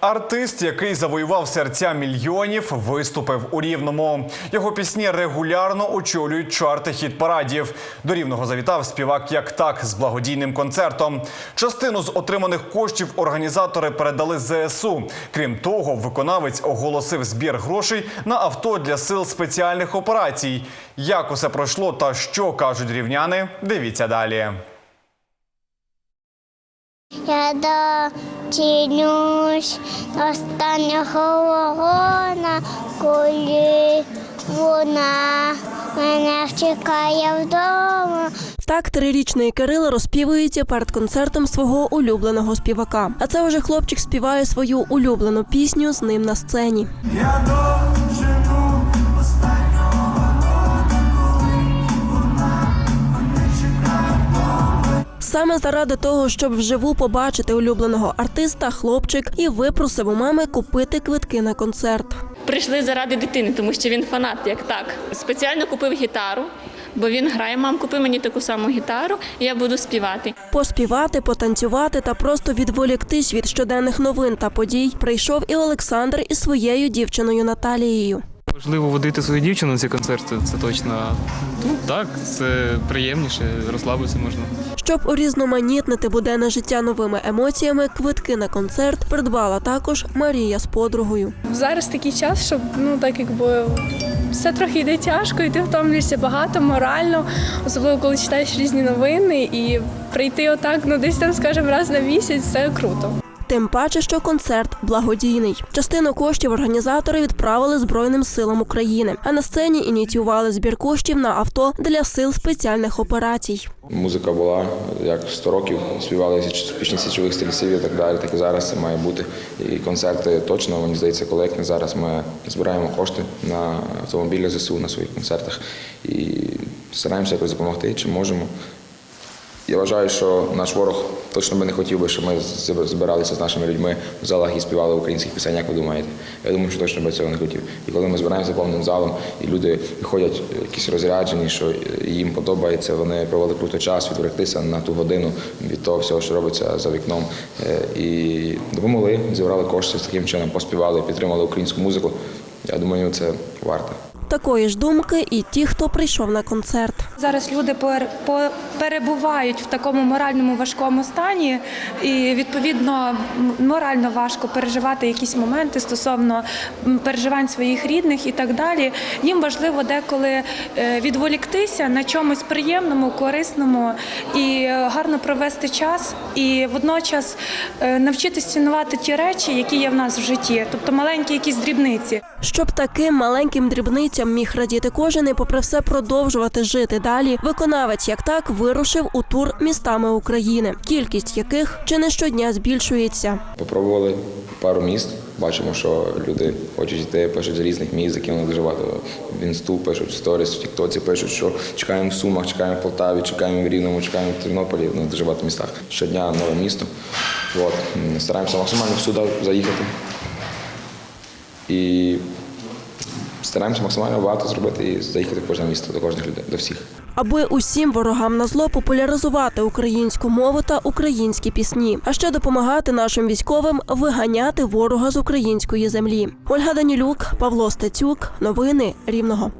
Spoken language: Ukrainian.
Артист, який завоював серця мільйонів, виступив у рівному. Його пісні регулярно очолюють чарти хіт парадів. До рівного завітав співак як так з благодійним концертом. Частину з отриманих коштів організатори передали ЗСУ. Крім того, виконавець оголосив збір грошей на авто для сил спеціальних операцій. Як усе пройшло та що кажуть рівняни, дивіться далі. Я дотянусь останнього вагона, коли вона мене чекає вдома. Так, трирічний Кирил розпівується перед концертом свого улюбленого співака. А це вже хлопчик співає свою улюблену пісню з ним на сцені. Я Саме заради того, щоб вживу побачити улюбленого артиста, хлопчик і випросив у мами купити квитки на концерт. Прийшли заради дитини, тому що він фанат, як так. Спеціально купив гітару, бо він грає. Мам, купи мені таку саму гітару, і я буду співати. Поспівати, потанцювати та просто відволіктись від щоденних новин та подій прийшов і Олександр із своєю дівчиною Наталією. Важливо водити свою дівчину на ці концерти, це точно. Ну так, це приємніше, розслабитися можна. Щоб урізноманітнити буденне життя новими емоціями, квитки на концерт придбала також Марія з подругою. Зараз такий час, щоб ну так якби все трохи йде тяжко, і ти втомлюєшся багато морально, особливо коли читаєш різні новини, і прийти отак, ну десь там, скажімо, раз на місяць це круто. Тим паче, що концерт благодійний. Частину коштів організатори відправили Збройним силам України, а на сцені ініціювали збір коштів на авто для сил спеціальних операцій. Музика була як 100 років, співали пісні січових стрільців і так далі. Так і зараз це має бути. І концерти точно, мені здається, коли як не зараз ми збираємо кошти на автомобілі ЗСУ на своїх концертах і стараємося якось допомогти, чи можемо. Я вважаю, що наш ворог точно би не хотів би, щоб ми збиралися з нашими людьми в залах і співали українських пісень, як ви думаєте? Я думаю, що точно би цього не хотів. І коли ми збираємося повним залом, і люди виходять якісь розряджені, що їм подобається, вони провели круто час, відволіктися на ту годину від того всього, що робиться за вікном. Е, І допомогли, зібрали кошти таким чином, поспівали, підтримали українську музику. Я думаю, це варто. Такої ж думки і ті, хто прийшов на концерт. Зараз люди пер- перебувають в такому моральному важкому стані, і відповідно морально важко переживати якісь моменти стосовно переживань своїх рідних і так далі. Їм важливо деколи е, відволіктися на чомусь приємному, корисному і е, гарно провести час, і водночас е, навчитись цінувати ті речі, які є в нас в житті, тобто маленькі якісь дрібниці. Щоб таким маленьким дрібницям міг радіти кожен і попри все продовжувати жити далі, виконавець як так вирушив у тур містами України, кількість яких чи не щодня збільшується. Попробували пару міст. Бачимо, що люди хочуть йти, пишуть з різних міст, закинули дуже багато в інсту, пишуть в сторіс, в Тіктоці пишуть, що чекаємо в Сумах, чекаємо в Полтаві, чекаємо в Рівному, чекаємо в Тернополі, ну, в дуже багато містах. Щодня нове місто. От. Стараємося максимально всюди заїхати. І стараємося максимально багато зробити і заїхати в кожне місто, до кожних людей, до всіх. Аби усім ворогам на зло популяризувати українську мову та українські пісні, а ще допомагати нашим військовим виганяти ворога з української землі. Ольга Данілюк, Павло Стецюк, новини Рівного.